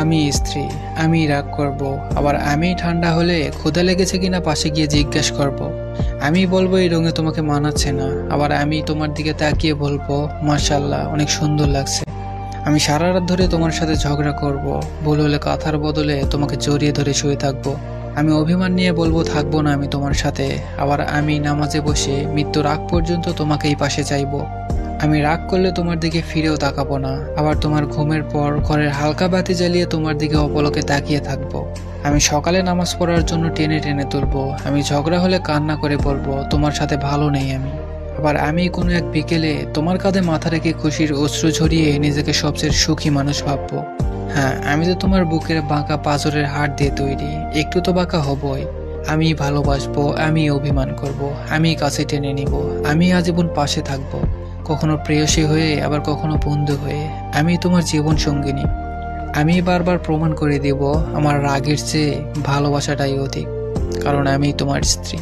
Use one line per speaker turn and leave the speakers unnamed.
আমি স্ত্রী, আমি রাগ করব। আবার আমি ঠান্ডা হলে ক্ষুধা লেগেছে কিনা পাশে গিয়ে জিজ্ঞেস করব। আমি বলব, এই রঙে তোমাকে মানাচ্ছে না। আবার আমি তোমার দিকে তাকিয়ে বলব মার্শাল্লাহ অনেক সুন্দর লাগছে। আমি সারা রাত ধরে তোমার সাথে ঝগড়া করব। ভুল হলে কাঁথার বদলে তোমাকে জড়িয়ে ধরে শুয়ে থাকব। আমি অভিমান নিয়ে বলব, থাকব না আমি তোমার সাথে। আবার আমি নামাজে বসে মৃত্যুর আগ পর্যন্ত তোমাকেই পাশে চাইব। আমি রাগ করলে তোমার দিকে ফিরেও তাকাবো না। আবার তোমার ঘুমের পর ঘরের হালকা বাতি জ্বালিয়ে তোমার দিকে অপলকে তাকিয়ে থাকব। আমি সকালে নামাজ পড়ার জন্য টেনে টেনে তুলবো। আমি ঝগড়া হলে কান্না করে বলব, তোমার সাথে ভালো নেই আমি। আবার আমি কোনো এক বিকেলে তোমার কাঁধে মাথা রেখে খুশির অশ্রু ঝরিয়ে নিজেকে সবচেয়ে সুখী মানুষ ভাববো। হ্যাঁ আমি তো তোমার বুকের বাঁকা পাঁজরের হাড় দিয়ে তৈরি। একটু তো বাঁকা হবই। আমি ভালোবাসবো আমি অভিমান করব আমি কাছে টেনে নিব আমি আজীবন পাশে থাকব। কখনো প্রেয়সী হয়ে, আবার কখনো বন্ধু হয়ে। আমি তোমার জীবন সঙ্গিনী। আমি বারবার প্রমাণ করে দেব আমার রাগের চেয়ে ভালোবাসাটাই অধিক, কারণ আমি তোমার স্ত্রী।